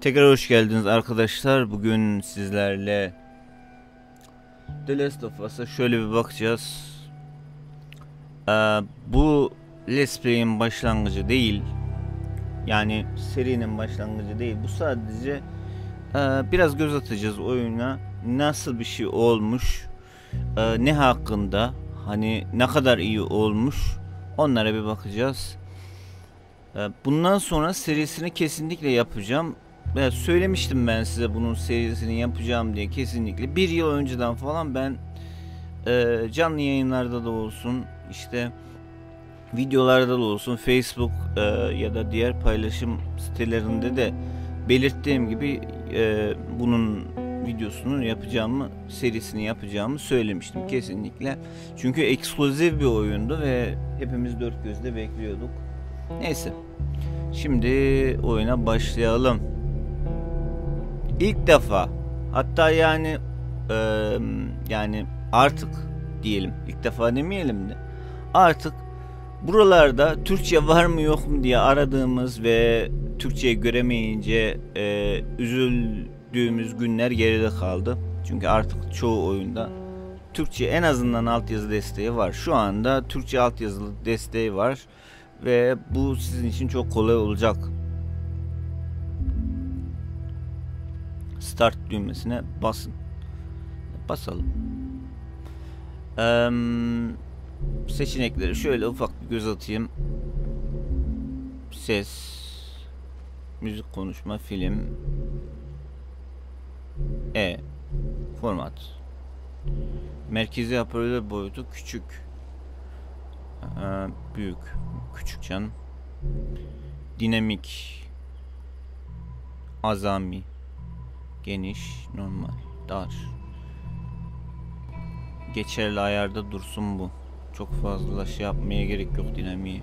Tekrar hoş geldiniz arkadaşlar. Bugün sizlerle The Last of Us'a şöyle bir bakacağız. Ee, bu Let's Play'in başlangıcı değil. Yani serinin başlangıcı değil. Bu sadece e, biraz göz atacağız oyuna. Nasıl bir şey olmuş? E, ne hakkında? Hani ne kadar iyi olmuş? Onlara bir bakacağız. E, bundan sonra serisini kesinlikle yapacağım. Söylemiştim ben size bunun serisini yapacağım diye kesinlikle. Bir yıl önceden falan ben e, canlı yayınlarda da olsun işte videolarda da olsun Facebook e, ya da diğer paylaşım sitelerinde de belirttiğim gibi e, bunun videosunu yapacağımı serisini yapacağımı söylemiştim kesinlikle. Çünkü ekskluzif bir oyundu ve hepimiz dört gözle bekliyorduk. Neyse. Şimdi oyuna başlayalım. İlk defa hatta yani e, yani artık diyelim ilk defa demeyelim de artık buralarda Türkçe var mı yok mu diye aradığımız ve Türkçeyi göremeyince e, üzüldüğümüz günler geride kaldı. Çünkü artık çoğu oyunda Türkçe en azından altyazı desteği var. Şu anda Türkçe altyazılı desteği var ve bu sizin için çok kolay olacak. Start düğmesine basın. Basalım. Ee, seçenekleri şöyle ufak bir göz atayım. Ses, müzik konuşma, film, E, format. Merkezi hoparlör boyutu küçük, ee, büyük, küçük can. Dinamik, azami, geniş, normal, dar. Geçerli ayarda dursun bu. Çok fazla şey yapmaya gerek yok dinamiği.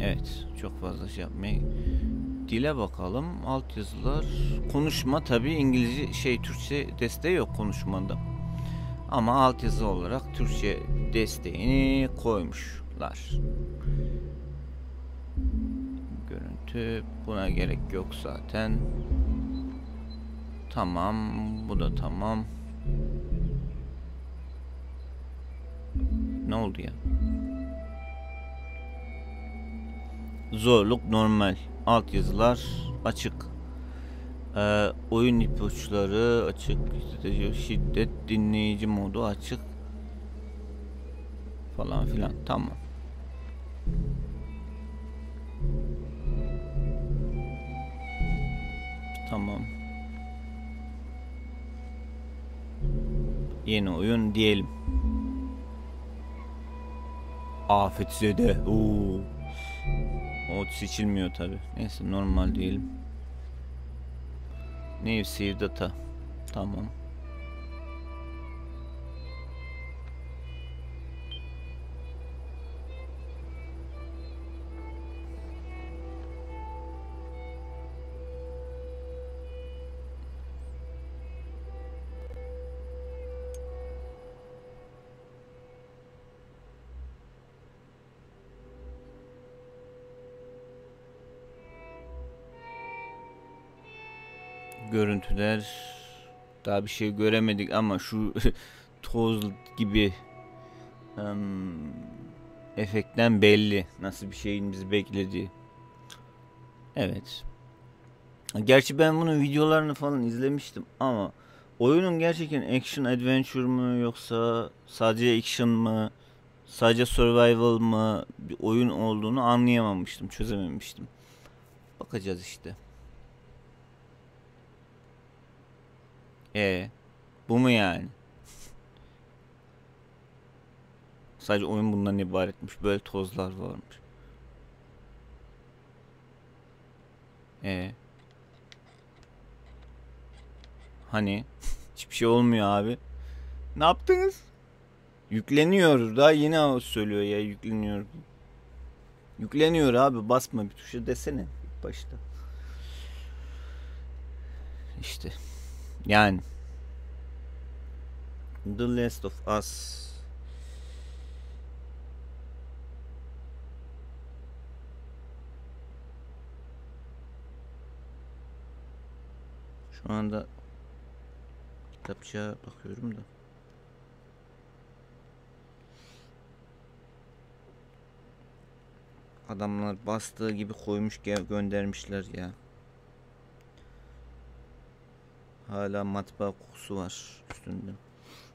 Evet, çok fazla şey yapmaya. Dile bakalım. Altyazılar, konuşma tabi İngilizce şey Türkçe desteği yok konuşmada. Ama altyazı olarak Türkçe desteğini koymuşlar. Görüntü buna gerek yok zaten. Tamam, bu da tamam. Ne oldu ya? Zorluk normal. Altyazılar açık. Ee, oyun ipuçları açık. Şiddet dinleyici modu açık. Falan filan. Tamam. Tamam. Yeni oyun diyelim. Afetzede. Oo. O seçilmiyor tabi. Neyse normal diyelim. New save data. Tamam. Görüntüler daha bir şey göremedik ama şu toz gibi um, efektten belli nasıl bir şeyin bizi beklediği. Evet. Gerçi ben bunun videolarını falan izlemiştim ama oyunun gerçekten action adventure mı yoksa sadece action mı sadece survival mı bir oyun olduğunu anlayamamıştım, çözememiştim. Bakacağız işte. E bu mu yani? Sadece oyun bundan ibaretmiş. Böyle tozlar varmış. E Hani hiçbir şey olmuyor abi. Ne yaptınız? Yükleniyor. Daha yeni söylüyor ya yükleniyor. Yükleniyor abi basma bir tuşa desene başta. İşte. Yani The Last of Us. Şu anda kitapçığa bakıyorum da. Adamlar bastığı gibi koymuş gö- göndermişler ya. Hala matbaa kokusu var üstünde.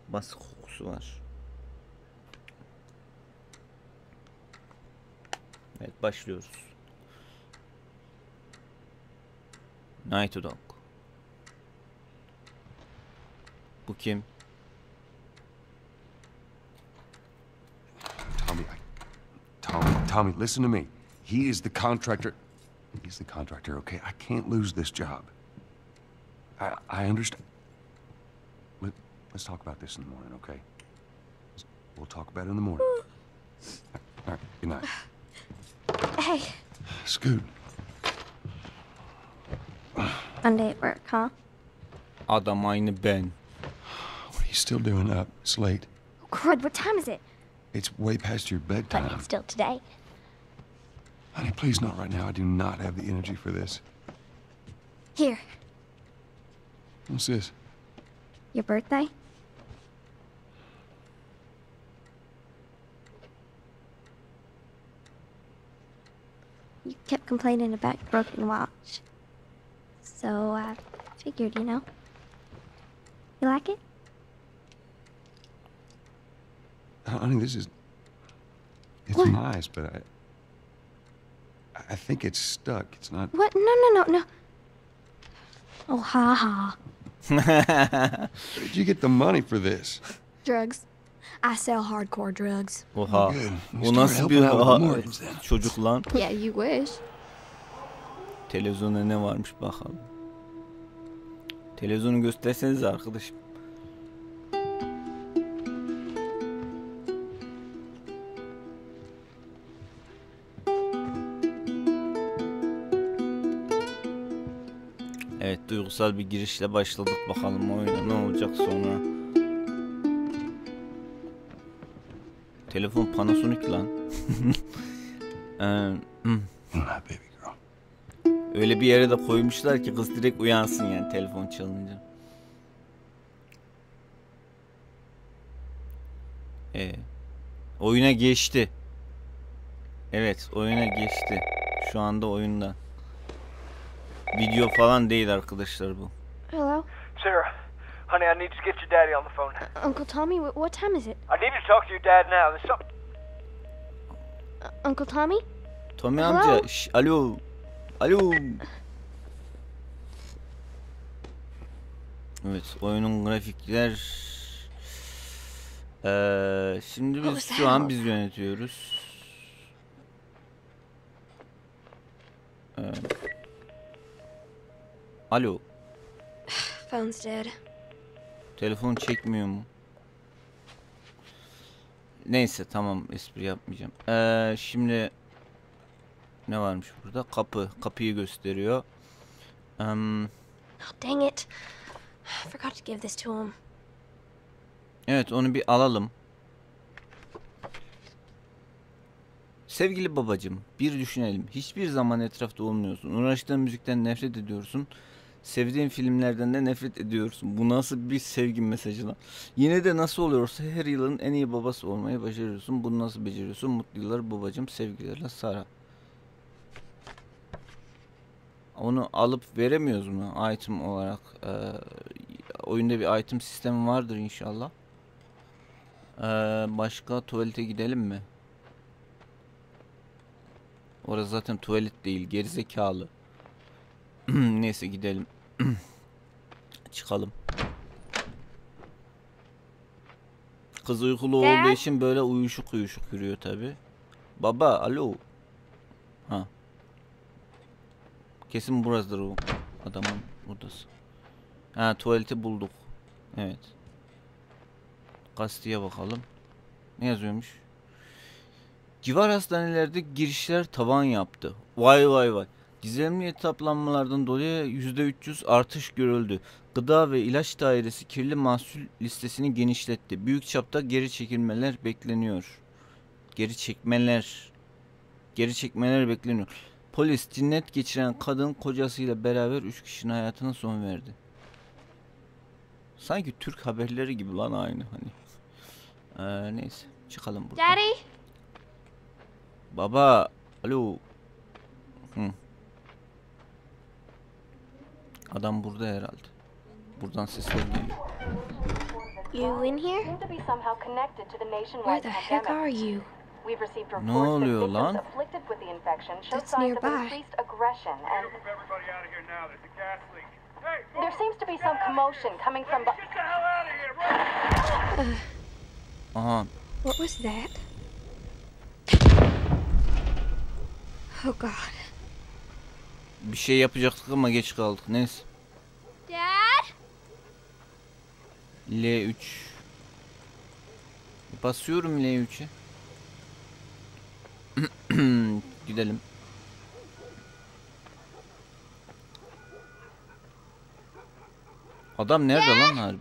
Baskı kokusu var. Evet başlıyoruz. Night Dog. Bu kim? Tommy, Tommy, Tommy, listen to me. He is the contractor. He's the contractor, okay? I can't lose this job. I, I understand. Let, let's talk about this in the morning, okay? We'll talk about it in the morning. All right, good night. Hey, Scoot, Monday at work, huh? I don't aynı ben. what are you still doing up? It's late. Oh, crud, what time is it? It's way past your bedtime. But bedtime. it's still today. Honey, please not right now. I do not have the energy for this. Here, What's this? your birthday? You kept complaining about your broken watch. So I figured, you know. You like it? Uh, honey, this is. It's What? nice, but I. I think it's stuck. It's not. What? No, no, no, no. Oh, ha ha. Where did you get the money for this? Drugs. I sell hardcore drugs. Oha. Bu nasıl bir ha- çocuk lan? Yeah, you wish. Televizyonda ne varmış bakalım. Televizyonu gösterseniz arkadaşım. Duygusal bir girişle başladık bakalım oyuna ne olacak sonra. Telefon Panasonic lan. Ee. Öyle bir yere de koymuşlar ki kız direkt uyansın yani telefon çalınca. Ee, oyuna geçti. Evet, oyuna geçti. Şu anda oyunda. Video falan değil arkadaşlar bu. Hello? Sarah, honey, I need to get your daddy on the phone. Uncle Tommy, wh- what time is it? I need to talk to your dad now. There's something. Uh, Uncle Tommy? Tommy Hello? amca, şş, alo. Alo. Evet, oyunun grafikler Ee, şimdi biz şu an biz yönetiyoruz. Ee, alo, Phone's dead. telefon çekmiyor mu? Neyse tamam espri yapmayacağım. Ee, şimdi ne varmış burada? Kapı. Kapıyı gösteriyor. Em, Oh, dang it. I forgot to give this to him. Evet onu bir alalım. Sevgili babacım, bir düşünelim. Hiçbir zaman etrafta olmuyorsun. Uğraştığın müzikten nefret ediyorsun. Sevdiğin filmlerden de nefret ediyorsun. Bu nasıl bir sevgi mesajı lan? Yine de nasıl oluyorsa her yılın en iyi babası olmayı başarıyorsun. Bunu nasıl beceriyorsun? Mutlu yıllar babacım. Sevgilerle Sara. Onu alıp veremiyoruz mu item olarak? Ee, oyunda bir item sistemi vardır inşallah. Ee, başka tuvalete gidelim mi? Orası zaten tuvalet değil, gerizekalı. Neyse gidelim. Çıkalım. Kız uykulu olduğu Dad? için böyle uyuşuk uyuşuk yürüyor tabi. Baba, alo. Ha. Kesin burasıdır o adamın odası. Ha tuvaleti bulduk. Evet. Gazeteye bakalım. Ne yazıyormuş? Civar hastanelerde girişler tavan yaptı. Vay vay vay. Gizemli etaplanmalardan dolayı %300 artış görüldü. Gıda ve ilaç dairesi kirli mahsul listesini genişletti. Büyük çapta geri çekilmeler bekleniyor. Geri çekmeler. Geri çekmeler bekleniyor. Polis cinnet geçiren kadın kocasıyla beraber 3 kişinin hayatına son verdi. Sanki Türk haberleri gibi lan aynı hani. Ee, neyse çıkalım buradan. Daddy? Baba, alo. Hı. Adam burada herhalde. Buradan sesler geliyor. You in here? seem to be somehow connected to the Where the heck are you? We've received Ne reports that oluyor victims lan? afflicted with the infection show That's signs of nearby. increased aggression and Move everybody out of here now. There's a gas leak. Hey, there seems to be some commotion coming from Get the the hell out of here! Run! Aha, What was that? Oh god. Bir şey yapacaktık ama geç kaldık. Neyse. Dad? L3. Basıyorum L3'e. Gidelim. Adam nerede lan harbi?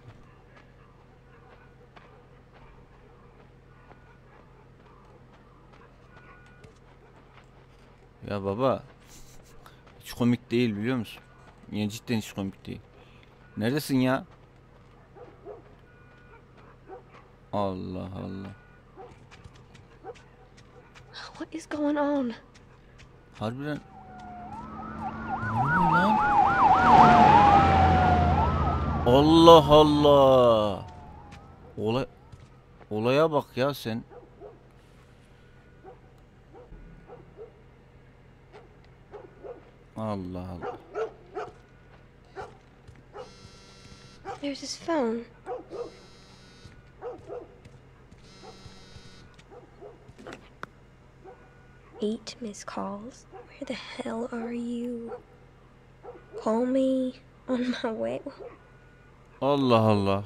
Ya baba. Komik değil biliyor musun? Ya cidden hiç komik değil. Neredesin ya? Allah Allah. What is going on? Harbiden. Ne lan? Allah Allah. Olay olaya bak ya sen. Allah Allah. There's his phone. Eight missed calls. Where the hell are you? Call me on my way. Allah Allah.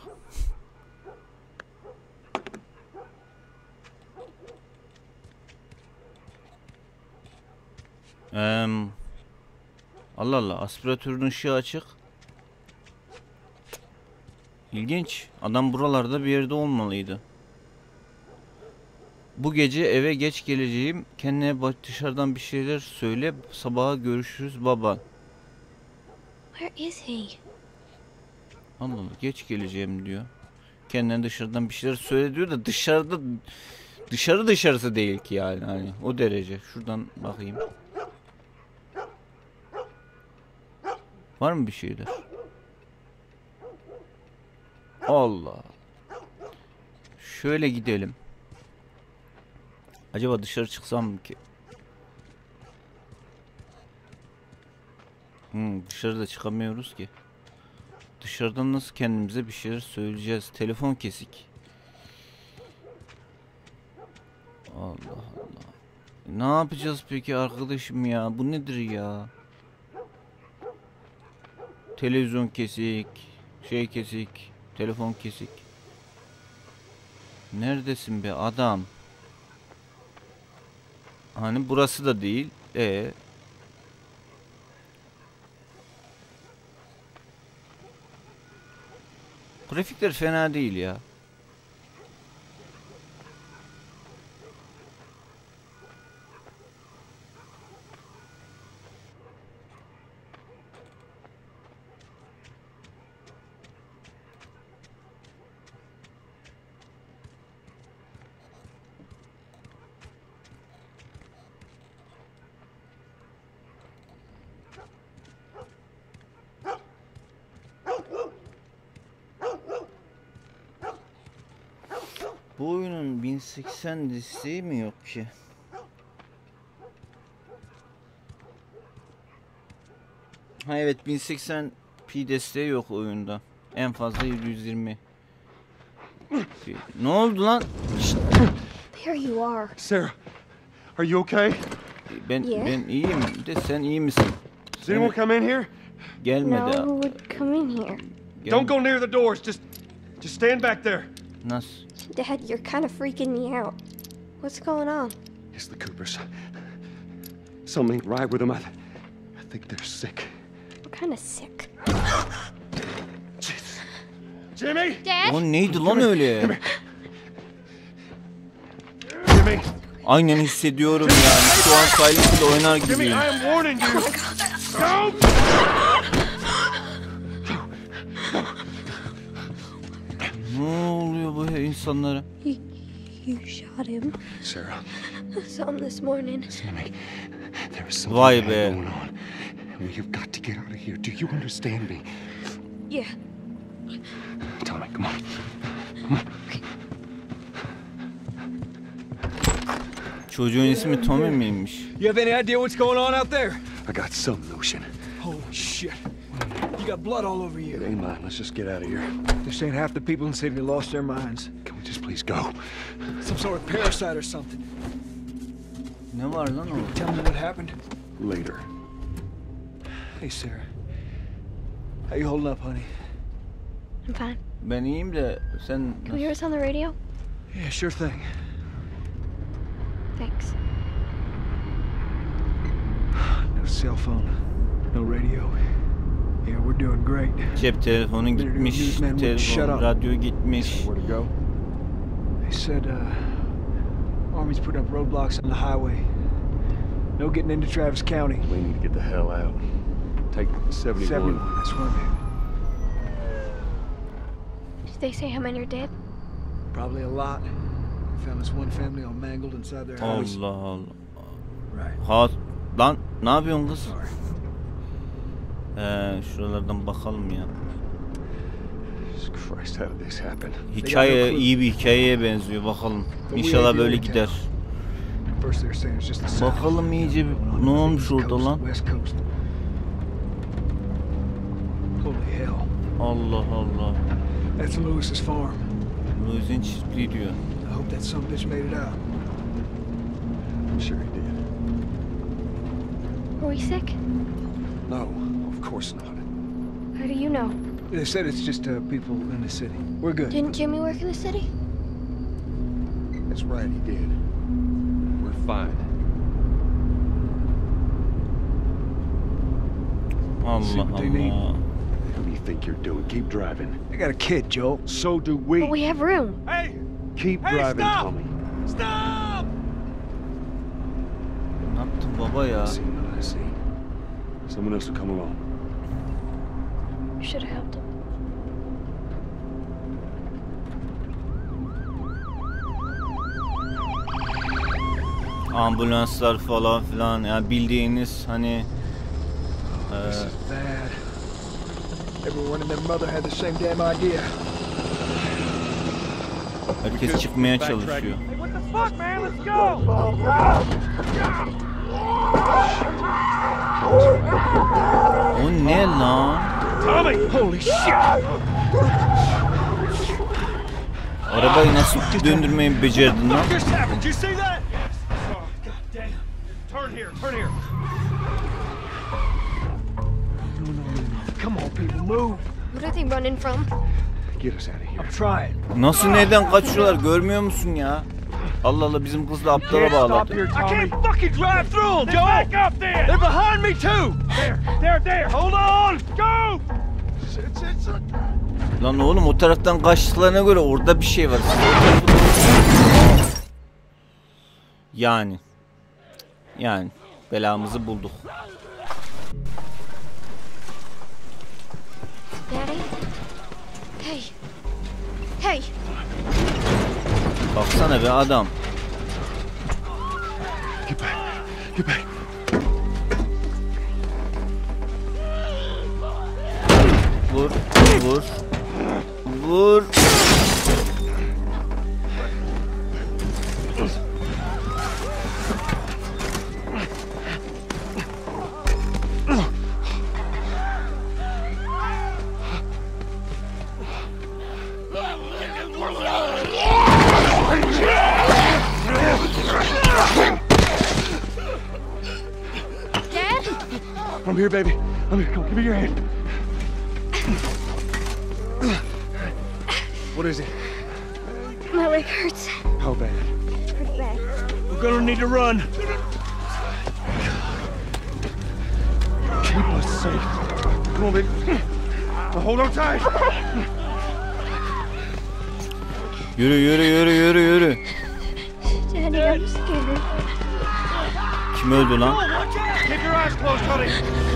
Em, Allah Allah aspiratörün ışığı açık. İlginç. Adam buralarda bir yerde olmalıydı. Bu gece eve geç geleceğim. Kendine dışarıdan bir şeyler söyle. Sabaha görüşürüz baba. Where is he? Allah Allah geç geleceğim diyor. Kendine dışarıdan bir şeyler söyle diyor da dışarıda dışarı dışarısı değil ki yani hani o derece. Şuradan bakayım. Var mı bir şeyler? Allah. Şöyle gidelim. Acaba dışarı çıksam mı ki? Hmm, dışarıda çıkamıyoruz ki. Dışarıdan nasıl kendimize bir şeyler söyleyeceğiz? Telefon kesik. Allah Allah. Ne yapacağız peki arkadaşım ya? Bu nedir ya? Televizyon kesik, şey kesik, telefon kesik. Neredesin be adam? Hani burası da değil. E Grafikler fena değil ya. Bu oyunun 1080 desteği mi yok ki? Ha evet 1080p desteği yok oyunda. En fazla 720. Ne oldu lan? There you are. Sarah, are you okay? Ben Yeah. ben iyiyim de sen iyi misin? Does anyone come in here? Gelmedi. No, who would come in here? Don't go near the doors. Just, just stand back there. Nasıl? Dad, you're kind of freaking me out. What's going on? It's the Coopers. Something ain't right with them. I, th- I think they're sick. What kind of sick? Jimmy! Dad? O neydi lan öyle? Jimmy! Aynen hissediyorum yani. Şu an Silent Hill oynar Jimmy, gibiyim. I am warning you! Go! Ne oluyor bu insanlara? You, you shot him. Sarah, I saw him this morning. listen to me. There is something Vay bad be. going on. And You've got to get out of here. Do you understand me? Yeah. Tommy, come on. Çocuğun ismi Tommy miymiş? You have any idea what's going on out there? I got some notion. Holy shit. You got blood all over It you. ain't mine. Let's just get out of here. This ain't half the people in the city lost their minds. Can we just please go? Some sort of parasite or something. Ne var lan o? Tell me what happened. Later. Hey, Sarah. How you holding up, honey? I'm fine. Ben iyiyim de sen Can we hear us on the radio? Yeah, sure thing. Thanks. No cell phone. No radio. Yeah, we're doing great. cep telefonu gitmiş, Newsman would shut telefon, up. radyo gitmiş. Where to go? They said, uh, Army's putting up roadblocks on the highway. No getting into Travis County. We need to get the hell out. Take 71. 71, that's where I'm headed. Did they say how many are dead? Probably a lot. Found this one family all mangled inside their house. Allah Allah. Right. Ha lan ne yapıyorsun kız? Sorry. Ee, şuralardan bakalım ya. Jesus Christ, how did this happen? Hikaye iyi bir hikayeye benziyor bakalım. İnşallah böyle gider. Bakalım iyice bir- ne olmuş orada lan? Allah Allah. That's Lewis's farm. Louis'in çiftliği diyor. I hope that some bitch made it out. I'm sure he did. Were we sick? No, of course not. How do you know? They said it's just uh, people in the city. We're good. Didn't Jimmy work in the city? That's right, he did. We're fine. Um, Allah what they um, need. Allah. What do you think you're doing? Keep driving. I got a kid, Joe. So do we. But we have room. Hey! Keep Hey, driving, stop! Tommy. Stop! Ne yaptın baba ya? I see what I see. Someone else will come along. You should have helped him. Ambulanslar falan filan yani bildiğiniz hani idea. herkes çıkmaya çalışıyor. O ne lan? Tommy! Holy shit! Arabayı nasıl döndürmeyi becerdin lan? Just happened. Did you see that? God damn. Turn here, turn here. Come on, people, move. What are they running from? Get us out of here. I'm trying. Nasıl neden kaçıyorlar görmüyor musun ya? Allah Allah bizim kız da aptala bağladı. I can't fucking drive through them, Joel! Back up there! They're behind me, too! There, there, there! Hold on! Go! Lan oğlum o taraftan kaçtıklarına göre orada bir şey var. Yani. Yani. Belamızı bulduk. Daddy? Hey. Hey! Baksana be adam. Get back. Get back. Vur. Vur. Vur. Here, baby. I'm here. Come on, give me your hand. What is it? My leg hurts. How bad? Pretty bad. We're gonna need to run. Keep us safe. Come on, baby. Now hold on tight. Yürü yürü yürü yürü yürü. Daddy, I'm scared. Kim öldü lan? Keep your eyes closed, Tony.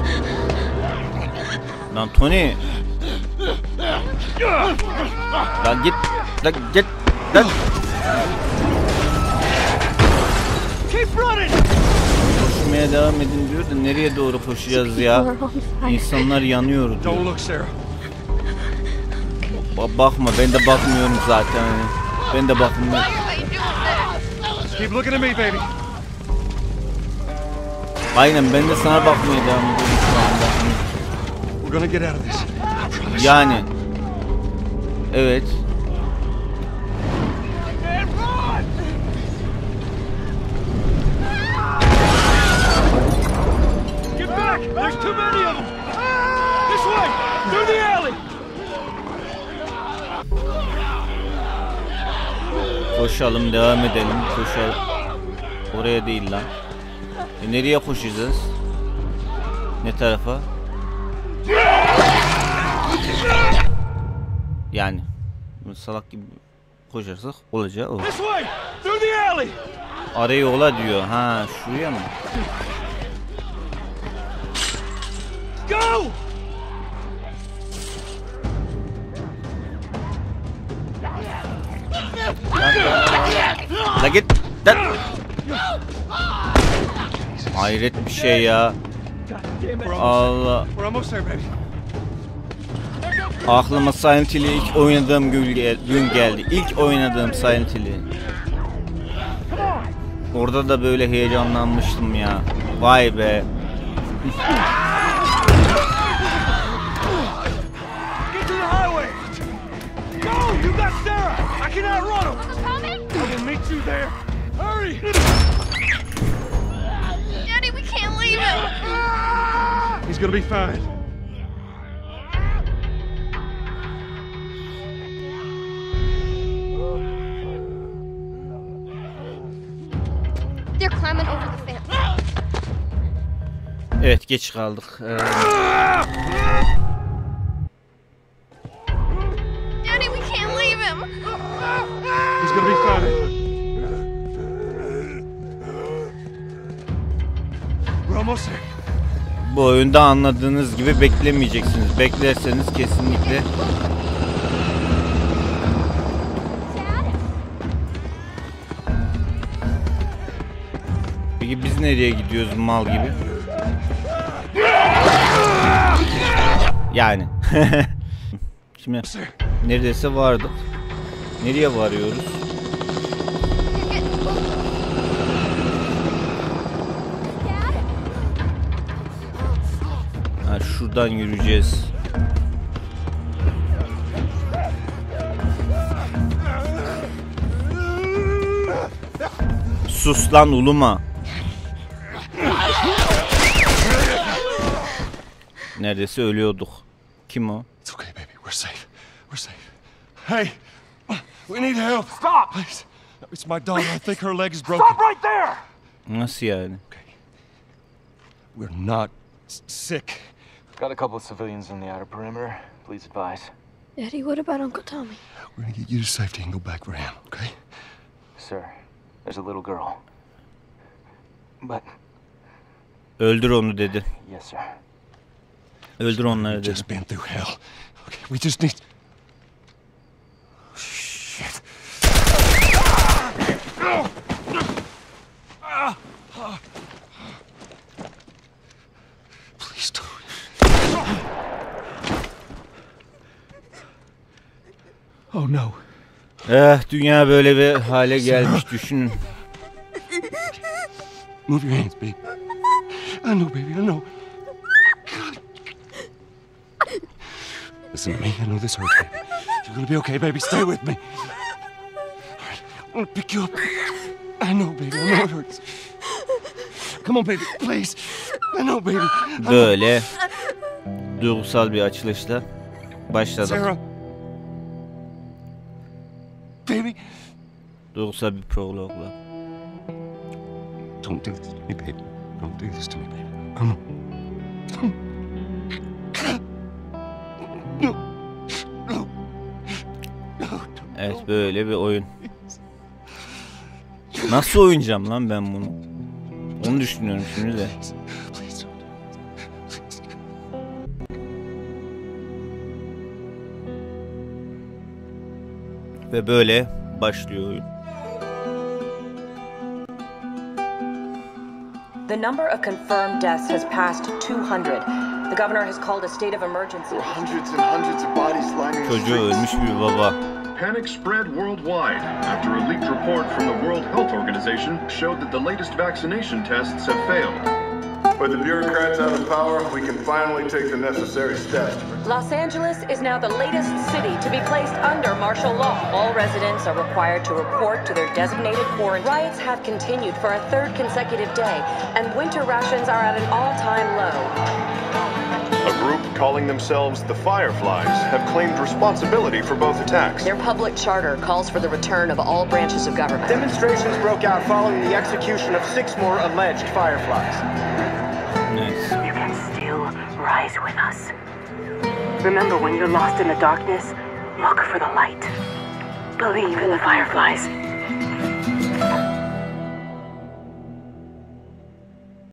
Lan Tony. Lan git. Lan git. Lan. Keep running. Koşmaya devam edin diyor da nereye doğru koşacağız ya? İnsanlar yanıyor diyor. Don't look, Sarah. Ba- bakma ben de bakmıyorum zaten. Ben de bakmıyorum. Keep looking at me, baby. Aynen ben de sana bakmaya devam ediyorum şu anda. We're gonna get out of this. I promise. Yani. Evet. Get back! There's too many of them! This way! Through the alley! Koşalım devam edelim. Koşalım. Oraya değil lan. E nereye koşacağız? Ne tarafa? Yani. Salak gibi koşarsak olacağı o. Arayı yola diyor. Ha şuraya mı? Go! La git. Lan. Hayret bir şey ya. Allah. Aklıma Silent Hill'i ilk oynadığım gün, gel- gün geldi. İlk oynadığım Silent Hill'i. Orada da böyle heyecanlanmıştım ya. Vay be. Get to the highway! Go! You got Sarah! I can outrun him! I will meet you there! Hurry! Daddy, we can't leave him. He's gonna be fine. Evet geç kaldık. Ee, Daddy, we can't leave him. He's gonna be fine. We're almost there. bu oyunda anladığınız gibi beklemeyeceksiniz. Beklerseniz kesinlikle Peki biz nereye gidiyoruz mal gibi? Yani. Şimdi neredeyse vardık. Nereye varıyoruz? Ha, şuradan yürüyeceğiz. Sus lan uluma. Neredeyse ölüyorduk. Kim o? It's okay, baby. We're safe. We're safe. Hey, we need help. Stop! Please. It's my daughter. I think her leg is broken. Stop right there! Nasıl yani? We're not s- sick. Got a couple of civilians in the outer perimeter. Please advise. Daddy, what about Uncle Tommy? We're gonna get you to safety and go back for him, okay? Sir, there's a little girl. But, Öldür onu dedi. yes, sir. Öldür onları dedi. just been through hell. Okay, we just need. Shit. Please don't. Oh no. Eh dünya böyle bir hale gelmiş düşünün. Move your hands, baby. I know, baby. I know. Listen to me. I know this hurts, baby. You're gonna be okay, baby. Stay with me. All right, I'm gonna pick you up. I know, baby. I know it hurts. Come on, baby. Please. I know, baby. I know. Böyle duygusal bir açılışla başladık. Sarah. Baby. Duygusal bir prologla. Don't do this to me, baby. Don't do this to me, baby. Come on. Evet böyle bir oyun. Nasıl oynayacağım lan ben bunu? Onu düşünüyorum şimdi de. Ve böyle başlıyor oyun. The number of confirmed deaths has passed 200. The governor has called a state of emergency. Hundreds and hundreds of bodies lining the Çocuğu streets. ölmüş bir baba. Panic spread worldwide after a leaked report from the World Health Organization showed that the latest vaccination tests have failed. With the bureaucrats out of power, we can finally take the necessary steps. Los Angeles is now the latest city to be placed under martial law. All residents are required to report to their designated quarantine. Riots have continued for a third consecutive day, and winter rations are at an all-time low. A group calling themselves the Fireflies have claimed responsibility for both attacks. Their public charter calls for the return of all branches of government. Demonstrations broke out following the execution of six more alleged Fireflies. Nice. You can still rise with us. Remember when you're lost in the darkness, look for the light. Believe in the fireflies.